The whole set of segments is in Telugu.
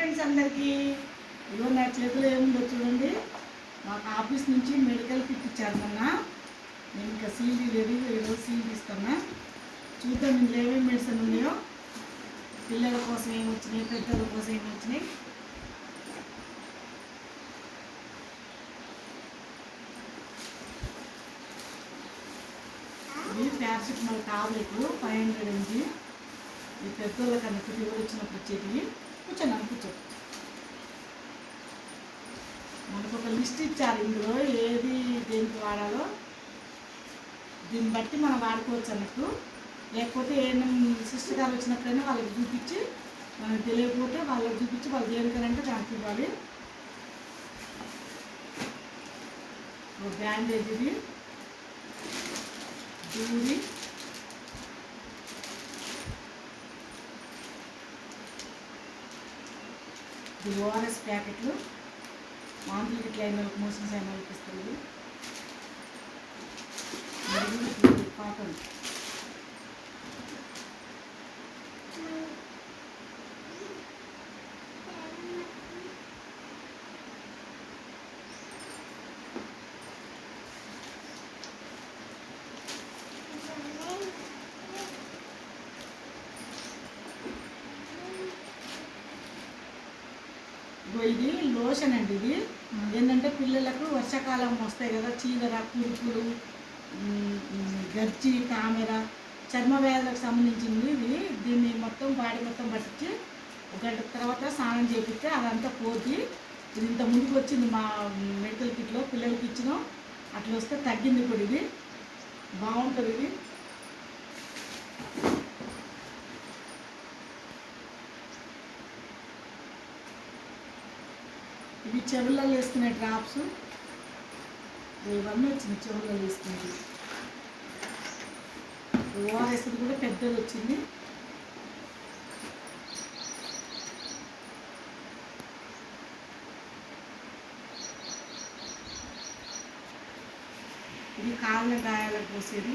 ఫ్రెండ్స్ అందరికీ ఇదిగో నా చేతిలో ఏముందో చూడండి. మాకు ఆఫీస్ నుంచి మెడికల్ కిట్ ఇచ్చారు మొన్న నేను ఇంకా సీల్ తీయలేదు ఈరోజు సీల్ తీస్తున్నా. చూద్దాం ఇందులో ఏమేమి మెడిసిన్ ఉన్నాయో. పిల్లల కోసం ఏమి వచ్చినాయి పెద్దల కోసం ఏమి వచ్చినాయి. ఇది paracetamol tablet five hundred MG. ఈ పెద్దోళ్ళకి అన్నట్టు ఫీవర్ వచ్చినప్పుడు వచ్చేటివి కూర్చోండి అని కూర్చో. మనకు ఒక లిస్ట్ ఇచ్చారు. ఇందులో ఏది దేనికి వాడాలో దీన్ని బట్టి మనం వాడుకోవచ్చు అన్నట్టు. లేకపోతే ఏమైనా సిస్టర్ గారు వచ్చినప్పుడైనా వాళ్ళకి చూపించి మనకు తెలియకపోతే వాళ్ళకి చూపించి వాళ్ళు దేనికనంటే దానికి ఇవ్వాలి. ఒక బ్యాండేజ్ ఇది. దూరి. ఇది ఓఆర్ఎస్ ప్యాకెట్లు. మామూలు ఇట్లా అయిన వాళ్ళకి మోసం అయిన అనిపిస్తుంది పాపం ఇది లోషన్ అండి ఇది. ఏంటంటే పిల్లలకు వర్షాకాలం వస్తాయి కదా చీదర కురుపులు గర్చి ఉమ్, తామెర చర్మ వ్యాధులకు సంబంధించింది ఇది. దీన్ని మొత్తం బాడీ మొత్తం పట్టించి ఒక గంట తర్వాత స్నానం చేపిస్తే అదంతా పోతి ఇది ఇంత ముందుకు వచ్చింది మా మెడికల్ కిట్లో పిల్లలకి ఇచ్చినాం. అట్లా వస్తే తగ్గింది ఇప్పుడు ఇది. బాగుంటుంది ఇది. ఇవి చెవులలో వేసుకునే డ్రాప్స్. ఇవన్నీ వచ్చింది చెవులలో వేసుకునేది ఓఆర్ఎస్ కూడా పెద్దది వచ్చింది. ఇది కాళ్ళ గాయాలకు పోసేది.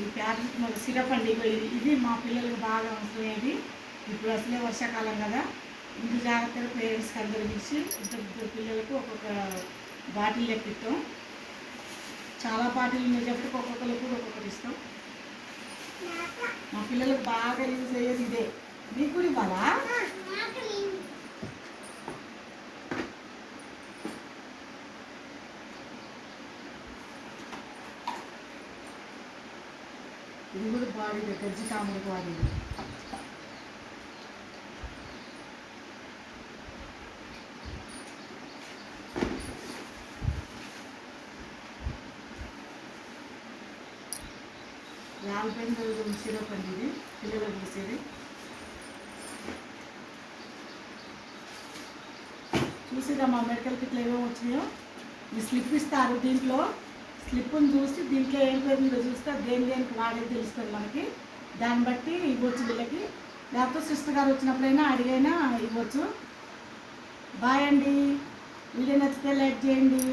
ఈ ప్యారసిటమాల్ సిరప్ అండి ఇది ఇది మా పిల్లలకు బాగా అవసరమేది ఇప్పుడు అసలే వర్షాకాలం కదా. ఇంటి జాగ్రత్తగా పేరెంట్స్కి అందరు పిలిచి ఇద్దరు పిల్లలకు ఒక్కొక్క బాటిల్ లెక్కిస్తాం. చాలా బాటిల్ ఉన్నాయి చెప్పి ఒక్కొక్కరికి కూడా ఒక్కొక్కటి ఇస్తాం. మా పిల్లలకు బాగా యూజ్ అయ్యేది ఇదే. మీకు కూడా ఇవ్వాలా? ఇది కూడా బాడీ గజ్జి తాముడు బాడీ యాభై పెన్ సిరప్ అండి ఇది పిల్లలకు వేసేది చూసిరా మా మెడికల్ కిట్లు ఏమేమి వచ్చినాయో? ఈ స్లిప్ ఇస్తారు దీంట్లో. స్లిప్ని చూసి దీంట్లో ఏం పేరు చూస్తే దేని దేనికి వాడేది తెలుస్తుంది మనకి. దాన్ని బట్టి ఇవ్వచ్చు వీళ్ళకి. లేకపోతే సిస్టర్ గారు వచ్చినప్పుడైనా అడిగైనా ఇవ్వచ్చు. బాయ్ అండి. వీడియో నచ్చితే లైక్ చేయండి.